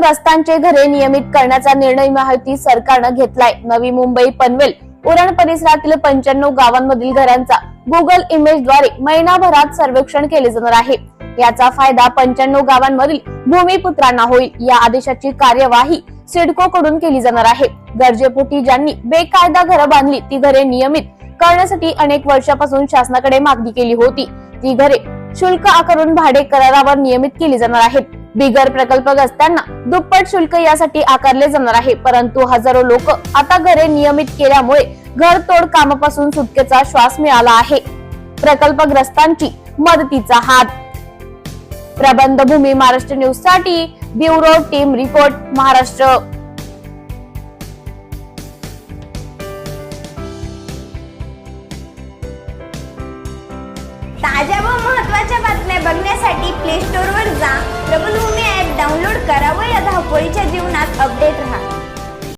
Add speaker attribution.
Speaker 1: प्रकल्पग्रस्तांचे घरे नियमित करण्याचा निर्णय महायुती सरकारनं घेतलाय. नवी मुंबई पनवेल उरण परिसरातील पंच्याण्णव गावांमधील घरांचा गुगल इमेजद्वारे महिनाभरात सर्वेक्षण केले जाणार आहे. याचा फायदा पंच्याण्णव गावांमधील भूमिपुत्रांना होईल. या आदेशाची कार्यवाही सिडको कडून केली जाणार आहे. गरजेपोटी ज्यांनी बेकायदा घरं बांधली ती घरे नियमित करण्यासाठी अनेक वर्षापासून शासनाकडे मागणी केली होती. ती घरे शुल्क आकारून भाडे करारावर नियमित केली जाणार आहेत. बिगर प्रकल्पग्रस्तांना दुप्पट शुल्क यासाठी आकारले जाणार आहे. परंतु हजारो लोक आता घरे नियमित केल्यामुळे घरतोड कामापासून सुटकेचा श्वास मिळाला आहे. प्रकल्पग्रस्तांची मदतीचा हात. प्रबंध भूमी महाराष्ट्र न्यूजसाठी ब्युरो टीम रिपोर्ट महाराष्ट्र.
Speaker 2: ताज्या व महत्त्वाच्या बातम्या बघण्यासाठी प्ले धावपळीच्या जीवनात अपडेट राहा